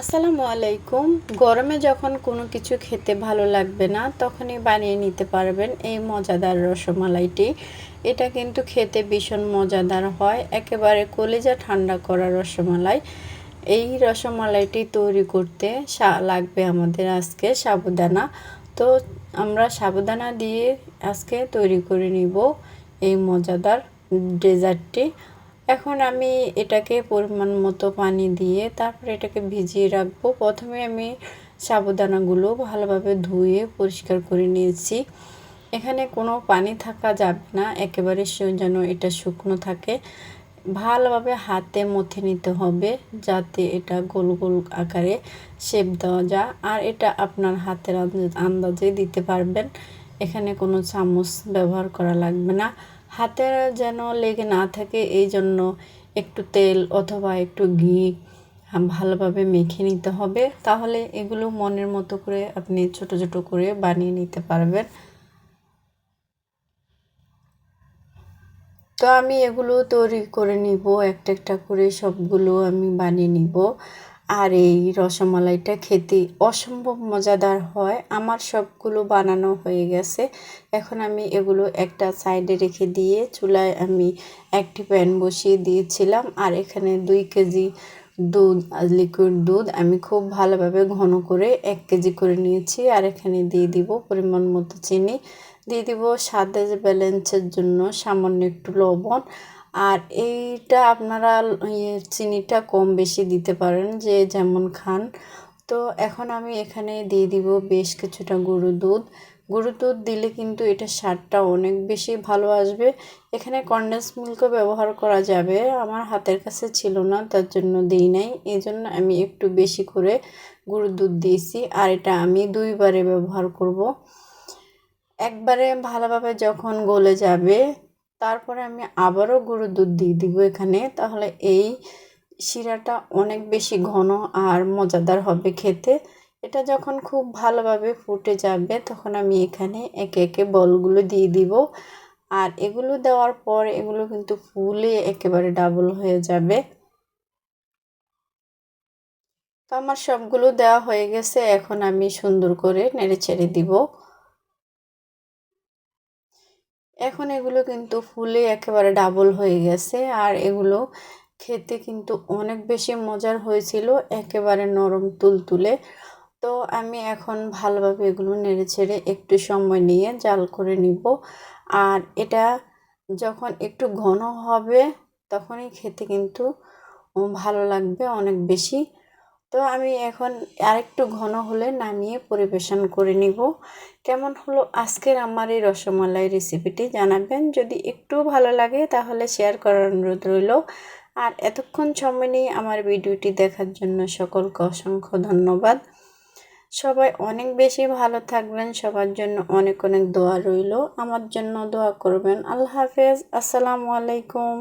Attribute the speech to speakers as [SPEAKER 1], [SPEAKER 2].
[SPEAKER 1] আসসালামু আলাইকুম। গরমে যখন কোনো কিছু খেতে ভালো লাগবে না, তখনই বানিয়ে নিতে পারবেন এই মজাদার রসমালাইটি। এটা কিন্তু খেতে ভীষণ মজাদার হয়, একেবারে কলিজা ঠান্ডা করা রসমালাই। এই রসমালাইটি তৈরি করতে লাগবে আমাদের আজকে সাবুদানা। তো আমরা সাবুদানা দিয়ে আজকে তৈরি করে নিব এই মজাদার ডেজার্টটি। এখন আমি এটাকে পরিমাণ মতো পানি দিয়ে তারপরে এটাকে ভিজিয়ে রাখব। প্রথমে আমি সাবুদানাগুলো ভালোভাবে ধুয়ে পরিষ্কার করে নিয়েছি। এখানে কোনো পানি থাকা যাবে না, একেবারে যেন এটা শুকনো থাকে। ভালোভাবে হাতে মথে নিতে হবে যাতে এটা গোল গোল আকারে শেপ দেওয়া যায়। আর এটা আপনার হাতের আন্দাজে দিতে পারবেন। এখানে কোনো চামচ ব্যবহার করা লাগবে না। হাতে যেন লেগে না থাকে, এই জন্য একটু তেল অথবা একটু ঘি ভালোভাবে মেখে নিতে হবে। তাহলে এগুলো মনের মতো করে আপনি ছোট ছোট করে বানিয়ে নিতে পারবেন। তো আমি এগুলো তৈরি করে নিব, একটা একটা করে সবগুলো আমি বানিয়ে নিব। আর এই রসমালাইটা খেতে অসম্ভব মজাদার হয়। আমার সবগুলো বানানো হয়ে গেছে। এখন আমি এগুলো একটা সাইডে রেখে দিয়ে চুলায় আমি একটি প্যান বসিয়ে দিয়েছিলাম। আর এখানে দুই কেজি দুধ, লিকুইড দুধ আমি খুব ভালোভাবে ঘন করে এক কেজি করে নিয়েছি। আর এখানে দিয়ে দিব পরিমাণ মতো চিনি। দিয়ে দিব স্বাদের ব্যালেন্সের জন্য সামান্য একটু লবণ। আর এইটা আপনারা ইয়ে চিনিটা কম বেশি দিতে পারেন যে যেমন খান। তো এখন আমি এখানে দিয়ে দিব বেশ কিছুটা গরু দুধ। গরু দুধ দিলে কিন্তু এটা স্বাদটা অনেক বেশি ভালো আসবে। এখানে কন্ডেন্স মিল্কও ব্যবহার করা যাবে। আমার হাতের কাছে ছিল না, তার জন্য দিই নাই। এই জন্য আমি একটু বেশি করে গরুর দুধ দিয়েছি আর এটা আমি দুইবারে ব্যবহার করব। একবারে ভালোভাবে যখন গলে যাবে তারপরে আমি আবারও গরুর দুধ দিয়ে দিব এখানে। তাহলে এই শিরাটা অনেক বেশি ঘন আর মজাদার হবে খেতে। এটা যখন খুব ভালোভাবে ফুটে যাবে, তখন আমি এখানে একে একে বলগুলো দিয়ে দিব। আর এগুলো দেওয়ার পর এগুলো কিন্তু ফুলে একেবারে ডাবল হয়ে যাবে। তো আমার সবগুলো দেওয়া হয়ে গেছে, এখন আমি সুন্দর করে নেড়ে ছেড়ে দিব। এখন এগুলো কিন্তু ফুলে একেবারে ডাবল হয়ে গেছে, আর এগুলো খেতে কিন্তু অনেক বেশি মজার হয়েছিল, একেবারে নরম তুলতুলে। তো আমি এখন ভালোভাবে এগুলো নেড়ে ছেড়ে একটু সময় নিয়ে জাল করে নিব, আর এটা যখন একটু ঘন হবে তখনই খেতে কিন্তু ভালো লাগবে অনেক বেশি। তো আমি এখন আরেকটু ঘন হলে নামিয়ে পরিবেশন করে নিব। কেমন হলো আজকের আমার এই রসমালাই রেসিপিটি জানাবেন। যদি একটু ভালো লাগে তাহলে শেয়ার করার অনুরোধ রইল। আর এতক্ষণ সময় নিয়ে আমার ভিডিওটি দেখার জন্য সকলকে অসংখ্য ধন্যবাদ। সবাই অনেক বেশি ভালো থাকবেন, সবার জন্য অনেক অনেক দোয়া রইল। আমার জন্য দোয়া করবেন। আল্লাহ হাফেজ। আসসালামু আলাইকুম।